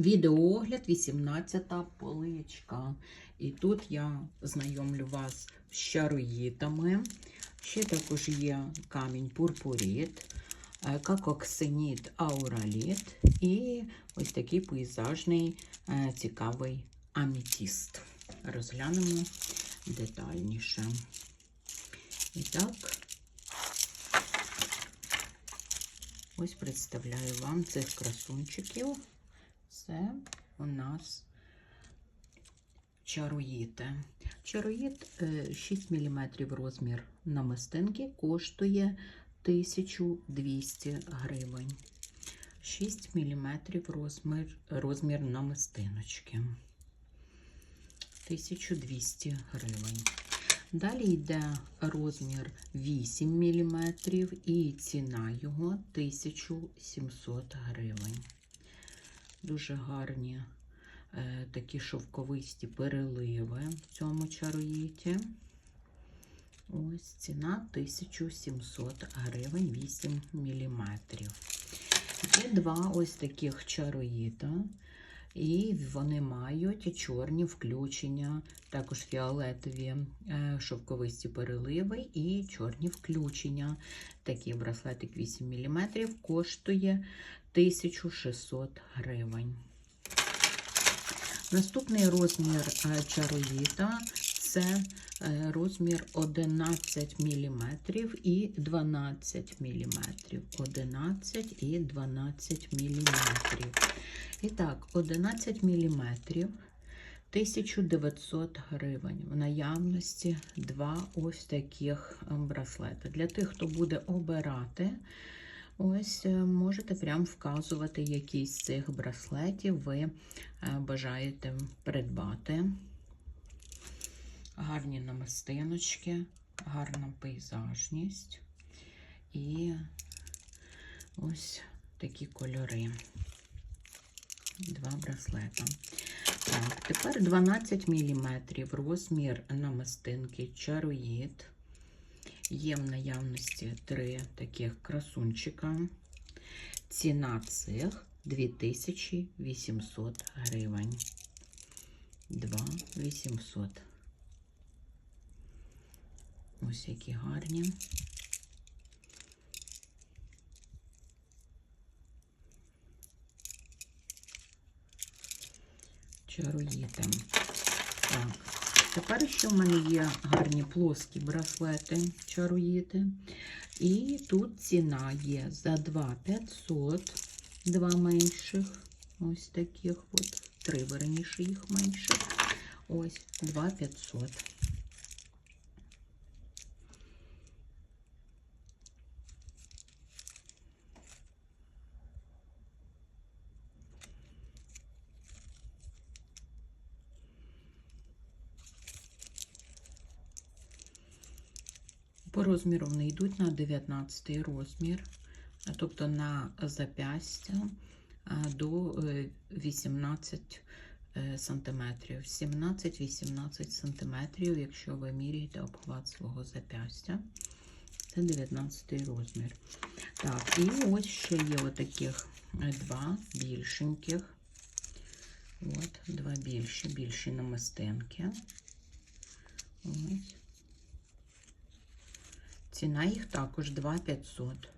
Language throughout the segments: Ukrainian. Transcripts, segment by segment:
Відеоогляд 18 поличка. І тут я знайомлю вас з чароїтами. Ще також є камінь пурпуріт, е, какоксиніт аураліт і ось такий пейзажний е, цікавий амітіст. Розглянемо детальніше. І так, ось представляю вам цих красунчиків. Це у нас чароїти. Чароїт е, 6 мм розмір намистинки коштує 1200 гривень. 6 мм розмір, розмір намистиночки. 1200 гривень. Далі йде розмір 8 мм і ціна його 1700 гривень. Дуже гарні е, такі шовковисті переливи в цьому чароїті. Ось ціна 1700 гривень 8 мм. Є два ось таких чароїта. І вони мають чорні включення, також фіолетові е, шовковисті переливи і чорні включення. Такий браслетик 8 мм коштує 1600 гривень. Наступний розмір е, чароїта це е, розмір 11 мм і 12 мм. 11 і 12 мм. І так, 11 мм 1900 гривень. В наявності два ось таких браслети. Для тих, хто буде обирати, ось е, можете прям вказувати, який з цих браслетів ви е, бажаєте придбати. Гарні намистиночки, гарна пейзажність і ось такі кольори. Два браслета. Так, тепер 12 мм розмір намистинки чароїд. Є в наявності три таких красунчика. Ціна цих 2800 гривень. 2800. Ось які гарні. Чароїти. Так. Тепер ще в мене є гарні плоскі браслети, чароїти. І тут ціна є за 2500, два менших. Ось таких от, три верніше їх менших. Ось 2500. По розміру вони йдуть на 19 розмір, тобто на запястя до 18 сантиметрів. 17-18 сантиметрів, якщо ви міряєте обхват свого запястя. Це 19 розмір. Так, і ось ще є отаких два більшеньких. От, два більші, більші намистинки. Ось. Ціна їх також 2500.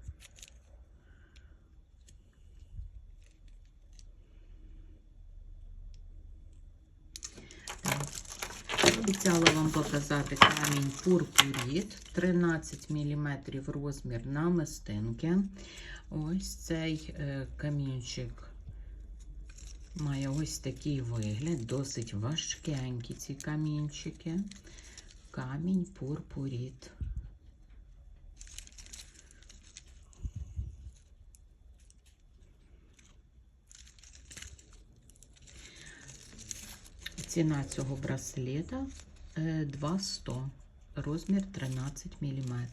Обіцяла вам показати камінь пурпуріт 13 мм розмір намистинки. Ось цей е, камінчик має ось такий вигляд, досить важкенькі ці камінчики. Камінь пурпуріт. Ціна цього браслета 200, розмір 13 мм.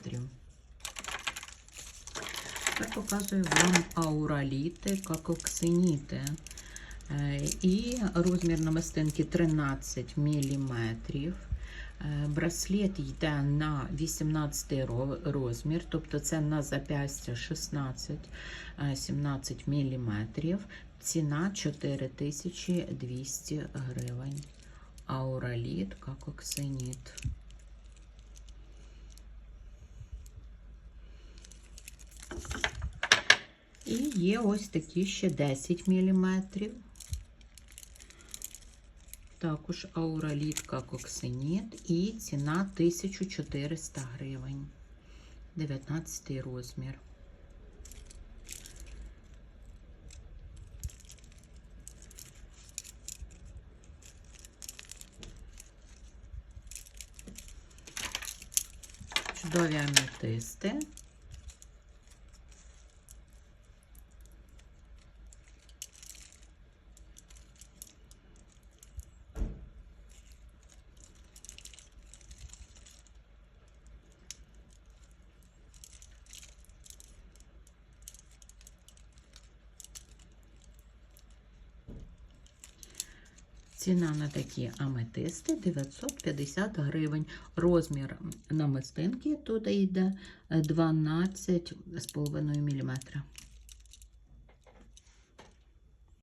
Тепер показую вам аураліти, какоксиніти. Е, І розмір намистинки 13 мм. Браслет йде на 18 розмір, тобто це на запястя 16-17 мм. Ціна 4200 гривень. Аураліт, коксеніт. І є ось такі ще 10 мм. Також ауралітка коксеніт і ціна 1400 гривень. 19 розмір. Чудові аметисти. Ціна на такі аметисти 950 гривень. Розмір намистинки тут йде 12,5 мм.